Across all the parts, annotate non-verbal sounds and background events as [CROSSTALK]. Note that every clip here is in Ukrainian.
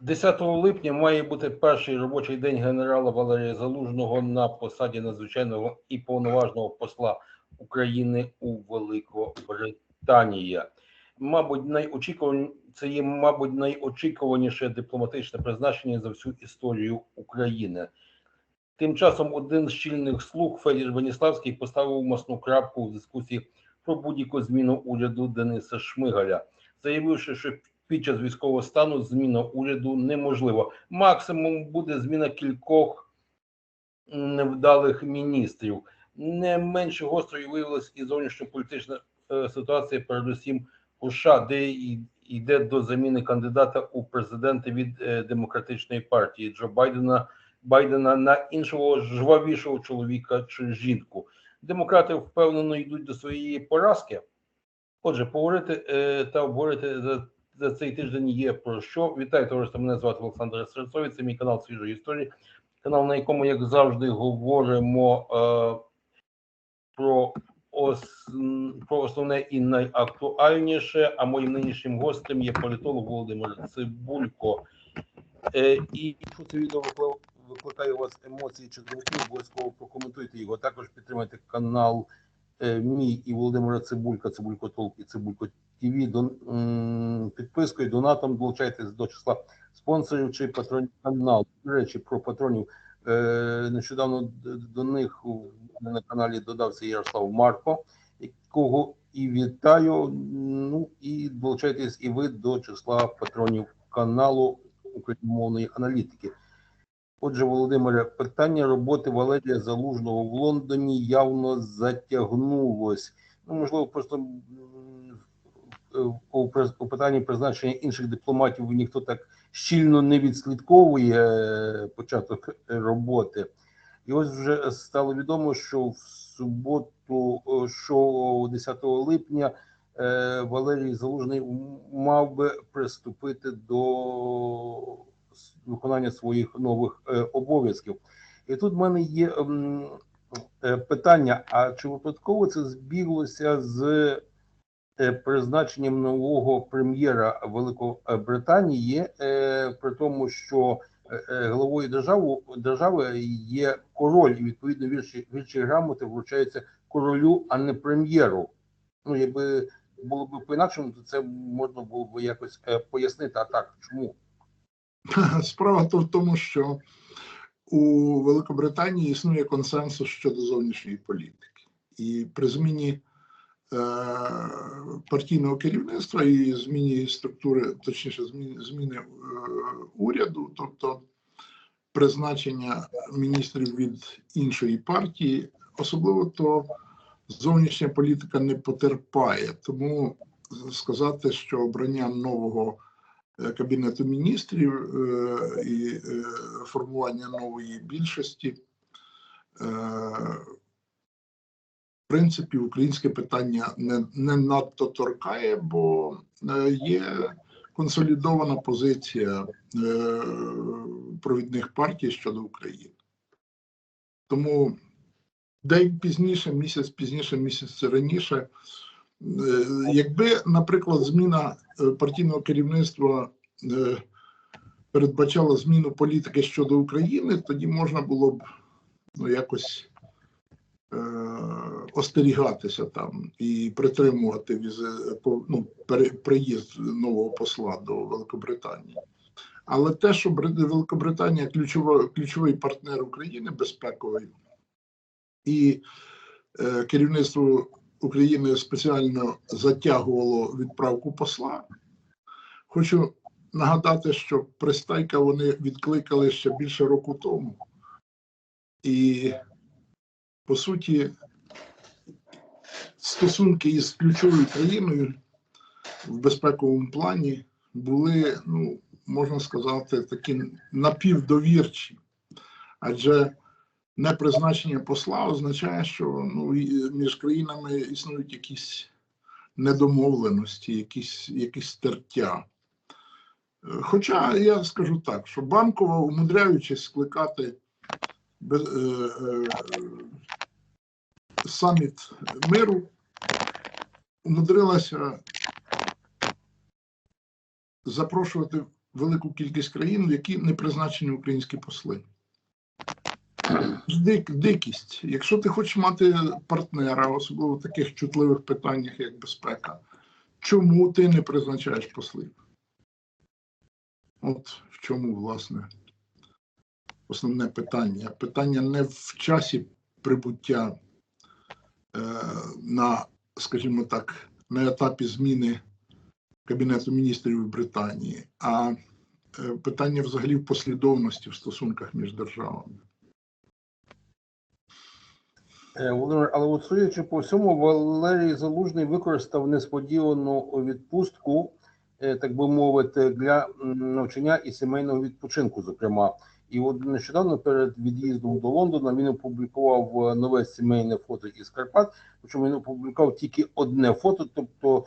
10 липня має бути перший робочий день генерала Валерія Залужного на посаді надзвичайного і повноважного посла України у Великобританії. Мабуть, найочікуван... це є, мабуть, найочікуваніше дипломатичне призначення за всю історію України. Тим часом один з чільних слуг Федір Веніславський поставив масну крапку в дискусії про будь-яку зміну уряду Дениса Шмигаля, заявивши, що під час військового стану зміна уряду неможлива. Максимум буде зміна кількох невдалих міністрів. Не менше гострою виявилась і зовнішньополітична е, ситуація, передусім у США, де йде до заміни кандидата у президенти від е, демократичної партії Джо Байдена Байдена на іншого жвавішого чоловіка чи жінку. Демократи впевнено йдуть до своєї поразки. Отже, поговорити е, та обговорити цей тиждень є про що. Вітаю, товариство. Мене звати Олександр Серцовий. Це мій канал свіжої історії. Канал, на якому, як завжди, говоримо е, про, ос, про основне і найактуальніше. А моїм нинішнім гостем є політолог Володимир Цибулько. Е, і якщо це відео викликає- у вас емоції чи думки, обов'язково прокоментуйте його. Також підтримайте канал мій і Володимира Цибулька, Цибулько Толк і Цибулько ТВ. Дон, підпискою, донатом долучайтесь до числа спонсорів чи патронів каналу. До речі, про патронів. Е, нещодавно до них на каналі додався Ярослав Марко, якого і вітаю. Ну і долучайтесь і ви до числа патронів каналу україномовної аналітики. Отже, Володимире, питання роботи Валерія Залужного в Лондоні явно затягнулось. Ну, можливо, просто е, у, питанні призначення інших дипломатів ніхто так щільно не відслідковує е, початок роботи. І ось вже стало відомо, що в суботу, що 10 липня е, Валерій Залужний мав би приступити до виконання своїх нових е, обов'язків. І тут в мене є е, питання: а чи випадково це збіглося з е, призначенням нового прем'єра Великобританії, при тому, що головою держави, держави є король, і відповідно вірші, вірші грамоти вручаються королю, а не прем'єру. Ну, якби було б по-інакшому, то це можна було б якось пояснити. А так, чому? [LAUGHS] Справа то в тому, що у Великобританії існує консенсус щодо зовнішньої політики, і при зміні е, партійного керівництва і зміні структури, точніше, зміни, зміни е, уряду, тобто призначення міністрів від іншої партії, особливо то зовнішня політика не потерпає. Тому сказати, що обрання нового Кабінету міністрів е, і е, формування нової більшості. е, В принципі, українське питання не, не надто торкає, бо е, є консолідована позиція е, провідних партій щодо України. Тому день пізніше, місяць пізніше, місяць раніше, е, якби, наприклад, зміна е, партійного керівництва е, передбачала зміну політики щодо України, тоді можна було б ну, якось е, остерігатися там і притримувати візи, ну, приїзд нового посла до Великобританії. Але те, що Бри- Великобританія ключова, ключовий партнер України безпековий, і е, керівництво України спеціально затягувало відправку посла. Хочу нагадати, що пристайка вони відкликали ще більше року тому. І по суті, стосунки із ключовою країною в безпековому плані були, ну, можна сказати, такі напівдовірчі. Адже непризначення посла означає, що ну, між країнами існують якісь недомовленості, якісь, якісь тертя. Е, Хоча я скажу так, що банкова, умудряючись скликати без, е, е, саміт миру, умудрилася запрошувати велику кількість країн, в які не призначені українські посли. Дик, дикість. Якщо ти хочеш мати партнера, особливо в таких чутливих питаннях, як безпека, чому ти не призначаєш послів? От в чому, власне, основне питання. Питання не в часі прибуття е, на, скажімо так, на етапі зміни Кабінету міністрів Британії, а е, питання взагалі в послідовності в стосунках між державами. Е, Володимир, але от судячи по всьому, Валерій Залужний використав несподівану відпустку, е, так би мовити, для навчання і сімейного відпочинку, зокрема. І от нещодавно перед від'їздом до Лондона він опублікував е, нове сімейне фото із Карпат. Причому він опублікував тільки одне фото. Тобто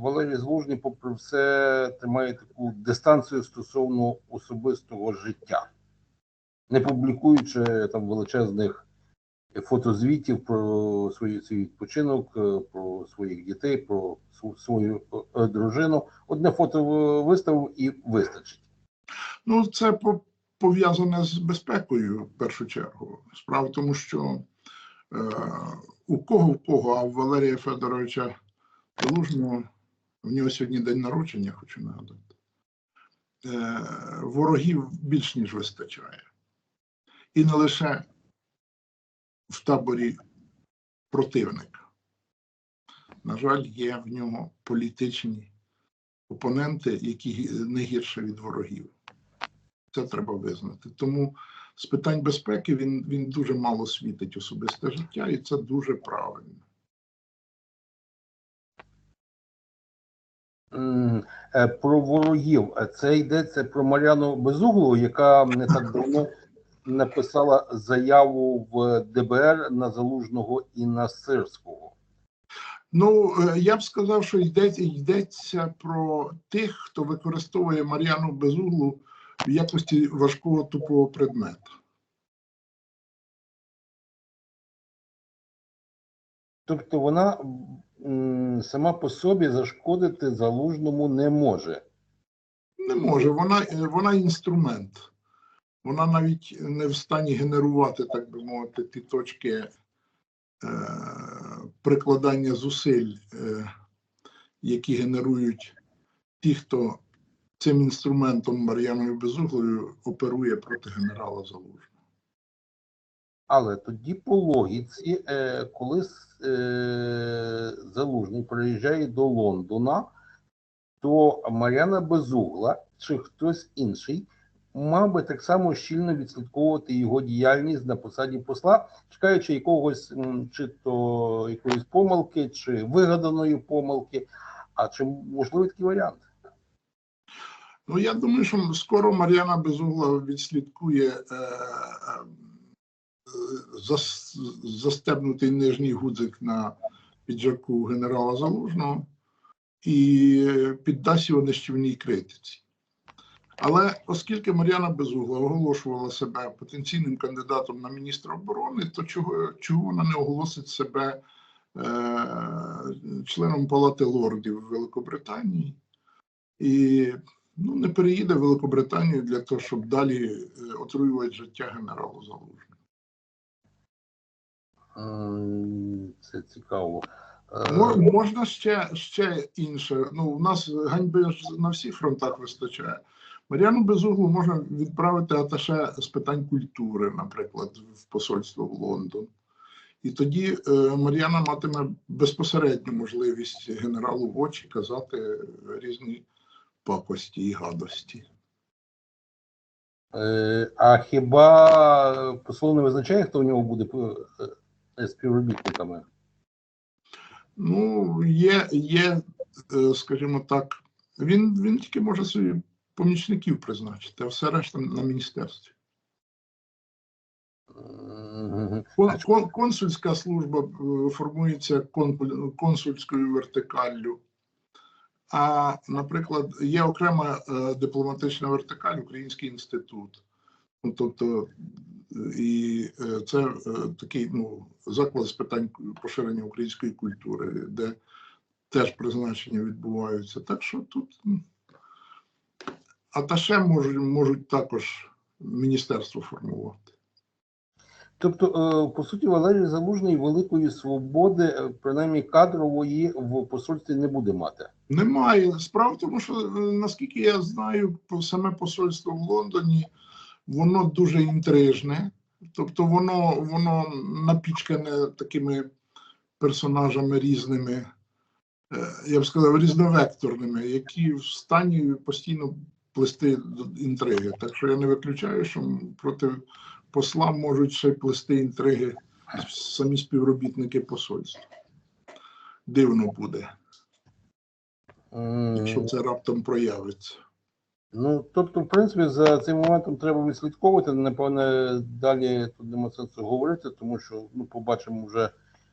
Валерій Залужний, попри все, тримає таку дистанцію стосовно особистого життя, не публікуючи там величезних фотозвітів про свій, свій відпочинок, е, про своїх дітей, про свою е, дружину. Одне фото виставив і вистачить. Ну, це пов'язане з безпекою в першу чергу. Справа в тому, що е, у кого в кого, а у Валерія Федоровича Залужного, в нього сьогодні день народження, хочу нагадати. Е, ворогів більш ніж вистачає. І не лише в таборі противника. На жаль, є в нього політичні опоненти, які не гірше від ворогів. Це треба визнати. Тому з питань безпеки він, він дуже мало світить особисте життя, і це дуже правильно. Е, Про ворогів. Це йдеться про Мар'яну Безуглу, яка не так давно написала заяву в ДБР на Залужного і на Сирського. Ну, е, я б сказав, що йдеться, йдеться про тих, хто використовує Мар'яну Безуглу в якості важкого тупого предмету. Тобто вона сама по собі зашкодити залужному не може. Не може, вона, вона інструмент. Вона навіть не в стані генерувати, так би мовити, ті точки е, прикладання зусиль, е, які генерують ті, хто цим інструментом Мар'яною Безуглою оперує проти генерала Залужного. Але тоді по логіці, е, коли е, Залужний приїжджає до Лондона, то Мар'яна Безугла чи хтось інший мав би так само щільно відслідковувати його діяльність на посаді посла, чекаючи якогось чи то якоїсь помилки, чи вигаданої помилки. А чи можливий такий варіант? Ну, я думаю, що скоро Мар'яна Безугла відслідкує е, е, зас, застебнутий нижній гудзик на піджаку генерала Залужного і піддасть його нищівній критиці. Але оскільки Мар'яна Безугла оголошувала себе потенційним кандидатом на міністра оборони, то чого, чого вона не оголосить себе е, членом Палати лордів Великобританії і ну, не переїде в Великобританію для того, щоб далі е, отруювати життя генералу Залужного. Це цікаво. Е, Можна ще, ще інше. Ну, у нас ганьби на всіх фронтах вистачає. Мар'яну Безуглу можна відправити аташе з питань культури, наприклад, в посольство в Лондон. І тоді е, Мар'яна матиме безпосередню можливість генералу в очі казати різні пакості і гадості. Е, А хіба посол не визначає, хто у нього буде е, співробітниками? Ну, є, є, скажімо так, він, він тільки може собі помічників призначити, а все решта на міністерстві. Кон, кон, консульська служба е, формується консульською вертикаллю. А, наприклад, є окрема е, дипломатична вертикаль, Український інститут. Ну, тобто, і е, це такий ну, заклад з питань поширення української культури, де теж призначення відбуваються. Так що тут. Аташе можуть, можуть також міністерство формувати. Тобто, е, по суті, Валерій Залужний великої свободи, е, принаймні кадрової, в посольстві не буде мати. Немає. Справа в тому, що е, наскільки я знаю, саме посольство в Лондоні, воно дуже інтрижне. Тобто воно, воно напічкане такими персонажами різними, я б сказав, різновекторними, які в стані постійно плести інтриги. Так що я не виключаю, що проти посла можуть ще плести інтриги самі співробітники посольства. Дивно буде якщо це раптом проявиться. Ну, тобто, в принципі, за цим моментом треба відслідковувати. Напевне, далі тут нема сенсу говорити, тому що ну, побачимо вже,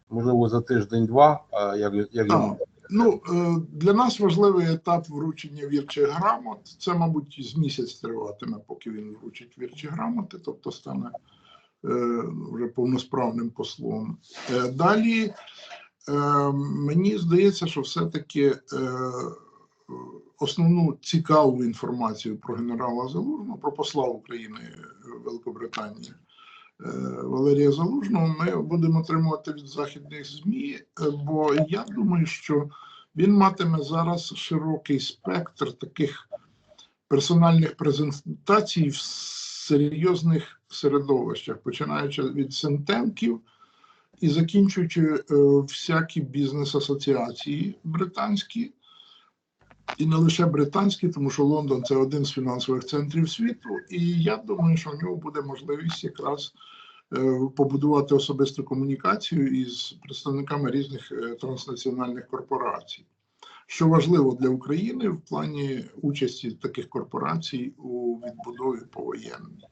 можливо, за тиждень-два, а як, як йому. Ну, е, для нас важливий етап вручення вірчих грамот. Це, мабуть, з місяць триватиме, поки він вручить вірчі грамоти, тобто стане е, вже повносправним послом. Е, Далі мені здається, що все-таки основну цікаву інформацію про генерала Залужного, про посла України Великобританії Валерія Залужного ми будемо отримувати від західних ЗМІ, е, бо я думаю, що він матиме зараз широкий спектр таких персональних презентацій в серйозних середовищах, починаючи від сентенків і закінчуючи е, всякі бізнес-асоціації британські. І не лише британський, тому що Лондон це один з фінансових центрів світу, і я думаю, що в нього буде можливість якраз е, побудувати особисту комунікацію із представниками різних е, транснаціональних корпорацій, що важливо для України в плані участі таких корпорацій у відбудові повоєнній.